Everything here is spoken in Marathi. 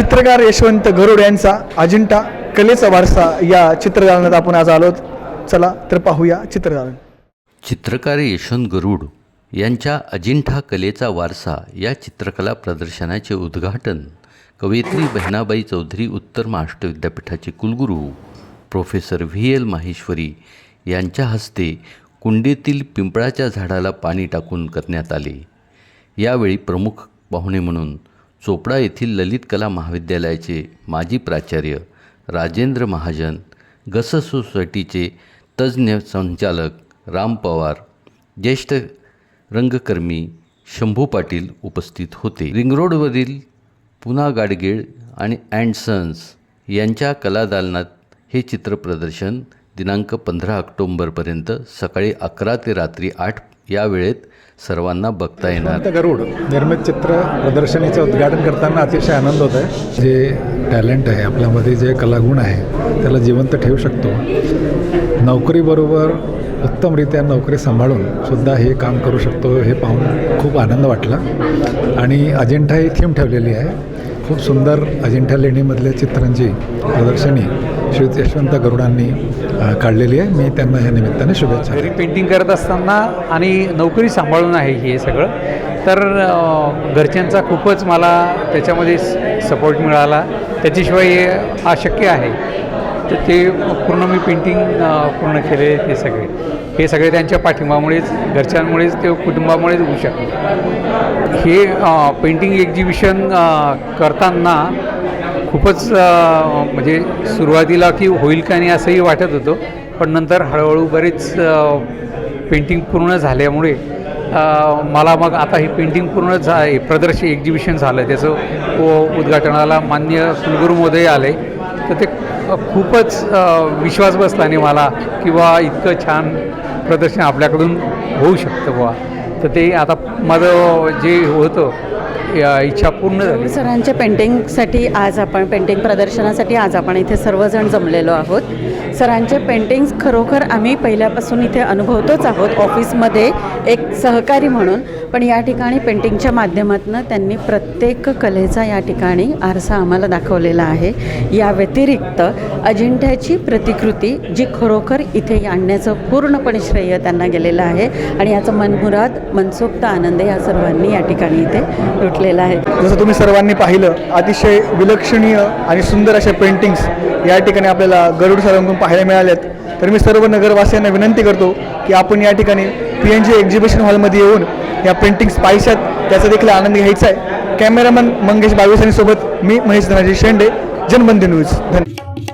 चित्रकार यशवंत गरुड यांचा अजिंठा कलेचा वारसा या चित्रदालनात आपण आज आलोत. चला तर पाहूया चित्रदालन चित्रकार यशवंत गरुड यांच्या अजिंठा कलेचा वारसा या चित्रकला प्रदर्शनाचे उद्घाटन कवयित्री बहिणाबाई चौधरी उत्तर महाराष्ट्र विद्यापीठाचे कुलगुरू प्रोफेसर व्ही एल माहेश्वरी यांच्या हस्ते कुंडीतील पिंपळाच्या झाडाला पाणी टाकून करण्यात आले. यावेळी प्रमुख पाहुणे म्हणून चोपडा येथील ललित कला महाविद्यालयाचे माजी प्राचार्य राजेंद्र महाजन गस सोसायटीचे तज्ज्ञ संचालक राम पवार ज्येष्ठ रंगकर्मी शंभू पाटील उपस्थित होते. रिंगरोडवरील पुना गाडगेळ आणि अँड सन्स यांच्या कलादालनात हे चित्र प्रदर्शन दिनांक पंधरा ऑक्टोंबरपर्यंत सकाळी अकरा ते रात्री आठ या वेळेत सर्वांना बघता येणार. गरुड निर्मित चित्र प्रदर्शनीचं उद्घाटन करताना अतिशय आनंद होत आहे जे टॅलेंट आहे आपल्यामध्ये जे कलागुण आहे त्याला जिवंत ठेवू शकतो. नोकरीबरोबर उत्तमरित्या नोकरी सांभाळून सुद्धा हे काम करू शकतो हे पाहून खूप आनंद वाटला. आणि अजिंठा ही थीम ठेवलेली आहे. खूप सुंदर अजिंठा लेणीमधल्या चित्रांची प्रदर्शनी श्री यशवंत गरुडांनी काढलेली आहे. मी त्यांना या निमित्ताने शुभेच्छा घरी पेंटिंग करत असताना आणि नोकरी सांभाळून आहे हे सगळं. तर घरच्यांचा खूपच मला त्याच्यामध्ये सपोर्ट मिळाला. त्याच्याशिवाय हे अशक्य आहे. तर ते पूर्ण मी पेंटिंग पूर्ण केले ते सगळे. हे सगळे त्यांच्या पाठिंबामुळेच घरच्यांमुळेच ते कुटुंबामुळेच होऊ शकले. हे पेंटिंग एक्झिबिशन करताना खूपच म्हणजे सुरुवातीला की होईल का नाही असंही वाटत होतं. पण नंतर हळूहळू बरेच पेंटिंग पूर्ण झाल्यामुळे मला मग आता हे पेंटिंग पूर्ण झा प्रदर्शन एक्झिबिशन झालं. त्याचं उद्घाटनाला मान्य कुलगुरू महोदय आले. तर ते खूपच विश्वास बसला नाही मला किंवा इतकं छान प्रदर्शन आपल्याकडून होऊ शकतं बुवा. तर ते आता माझं जे होतं इच्छा पूर्ण झाली. सरांच्या पेंटिंगसाठी आज आपण पेंटिंग प्रदर्शनासाठी आज आपण इथे सर्वजण जमलेलो आहोत. सरांचे पेंटिंग्स खरोखर आम्ही पहिल्यापासून इथे अनुभवतोच आहोत. ऑफिसमध्ये एक सहकारी म्हणून पण या ठिकाणी पेंटिंगच्या माध्यमातून त्यांनी प्रत्येक कलेचा या ठिकाणी आरसा आम्हाला दाखवलेला आहे. या व्यतिरिक्त अजिंठ्याची प्रतिकृती जी खरोखर इथे आणण्याचं पूर्णपणे श्रेय त्यांना गेलेलं आहे. आणि याचा मनमुराद मनसोक्त आनंद या सर्वांनी या ठिकाणी इथे लुटलेला आहे. जसं तुम्ही सर्वांनी पाहिलं अतिशय विलक्षणीय आणि सुंदर अशा पेंटिंग्स या ठिकाणी आपल्याला गरुड सरांकडून पाहायला मिळाल्यात तर मी सर्व नगरवासियांना विनंती करतो की आपण या ठिकाणी पी एन जी एक्झिबिशन हॉलमध्ये येऊन या पेंटिंग्स पाहिशात. त्याचा देखील आनंद घ्यायचा आहे. कॅमेरामन मंगेश बावीस बावीसांसोबत मी महेश धनाजी शेंडे जनबंदी न्यूज धन्यवाद.